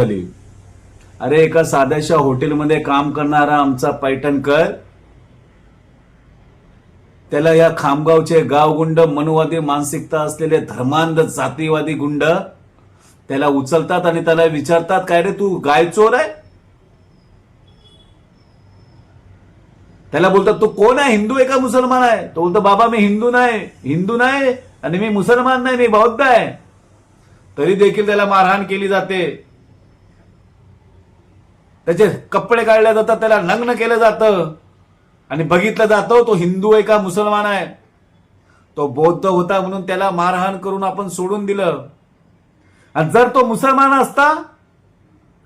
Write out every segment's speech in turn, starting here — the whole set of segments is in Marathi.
झाली अरे एका साध्याशा हॉटेलमध्ये काम करणारा आमचा पैठणकर त्याला या खामगावचे गावगुंड मनुवादी मानसिकता असलेले धर्मांध जातीवादी गुंड त्याला उचलतात आणि त्याला विचारतात काय रे तू गाय चोर आहे? त्याला बोलतात तू कोण आहे? हिंदू आहे का मुसलमान आहे? तो बोलतो बाबा मी हिंदू नाही. हिंदू नाही आणि मी मुसलमान नाही मी बौद्ध आहे. तरी देखील त्याला मारहाण केली जाते. त्याचे कपडे काढले जातात त्याला नग्न केलं जातं. आणि बघितलं जातं तो हिंदू आहे का मुसलमान आहे? तो बौद्ध होता म्हणून त्याला मारहाण करून आपण सोडून दिलं. आणि जर तो मुसलमान असता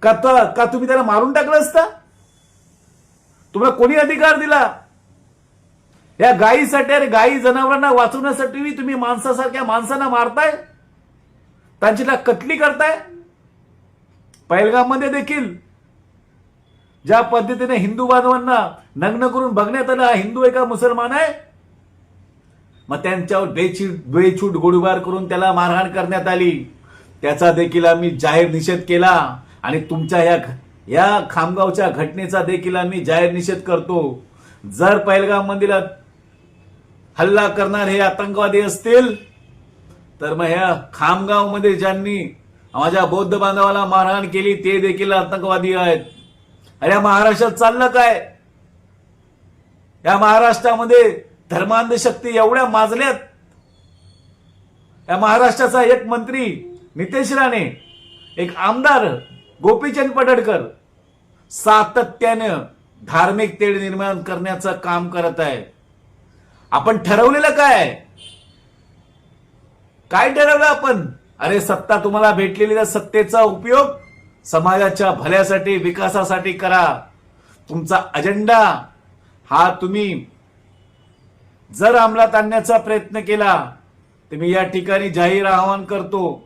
का तर का तुम्ही त्याला मारून टाकलं असता? तुम्हाला कोणी अधिकार दिला? या गायीसाठी अरे गायी जनावरांना वाचवण्यासाठी तुम्ही माणसासारख्या माणसांना मारताय? त्यांची कटली कतली करताय? मध्ये देखील ज्या पद्धतीने हिंदू बांधवांना नग्न करून बघण्यात आलं हा हिंदू आहे का मुसलमान आहे? मग त्यांच्यावर बेछूट बेछूट गोळीबार करून त्याला मारहाण करण्यात आली. त्याचा देखील आम्ही जाहीर निषेध केला आणि तुमच्या या या खामगावच्या घटनेचा देखील आम्ही जाहीर निषेध करतो. जर पहिलगाव मंदिरात हल्ला करणार हे आतंकवादी असतील तर मग ह्या खामगावमध्ये ज्यांनी माझ्या बौद्ध बांधवाला मारहाण केली ते देखील आतंकवादी आहेत. अरे या महाराष्ट्रात चाललं काय? या महाराष्ट्रामध्ये धर्मांध शक्ती एवढ्या माजल्यात. या महाराष्ट्राचा एक मंत्री नितेश राणे एक आमदार गोपीचंद पडडकर सातत्यानं धार्मिक तेढ निर्माण करण्याचं काम करत आहे. आपण ठरवलेलं काय? काय ठरवलं आपण? अरे सत्ता तुम्हाला भेटलेली सत्तेचा उपयोग समाजाच्या भल्यासाठी विकासासाठी करा. तुमचा अजेंडा हा तुम्ही जर अंमलात आणण्याचा प्रयत्न केला तर मी या ठिकाणी जाहीर आवाहन करतो.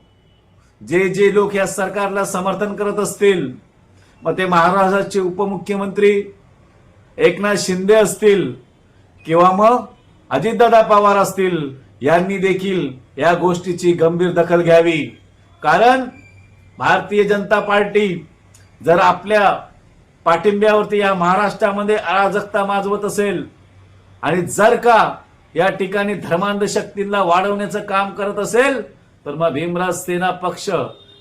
जे जे लोक या सरकारला समर्थन करत असतील मग ते महाराष्ट्राचे उपमुख्यमंत्री एकनाथ शिंदे असतील किंवा मग अजितदादा पवार असतील यांनी देखील या गोष्टीची गंभीर दखल घ्यावी. कारण भारतीय जनता पार्टी जर आपल्या पाठिंब्यावरती या महाराष्ट्रामध्ये अराजकता माजवत असेल आणि जर का या ठिकाणी धर्मांध शक्तींना वाढवण्याचं काम करत असेल तर मग भीमराज सेना पक्ष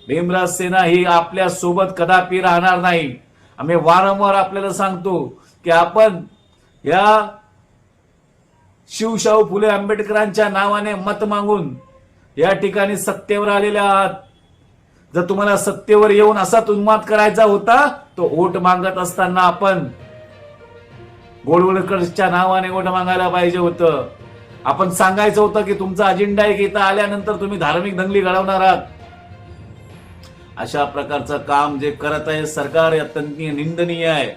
भीमराज सेना ही आपल्यासोबत कदापि राहणार नाही. आम्ही वारंवार आपल्याला सांगतो की आपण या शिवशाहू फुले आंबेडकरांच्या नावाने मत मागून या ठिकाणी सत्तेवर आलेले आहात. जर तुम्हाला सत्तेवर येऊन असा उन्माद करायचा होता तो वोट मागत असताना आपण गोडवळकरच्या नावाने वोट मागायला पाहिजे होतं. आपण सांगायचं होतं की तुमचा अजेंडा एक इथं आल्यानंतर तुम्ही धार्मिक दंगली घडवणार आहात. अशा प्रकारचं काम जे करत आहे सरकार अत्यंत निंदनीय आहे.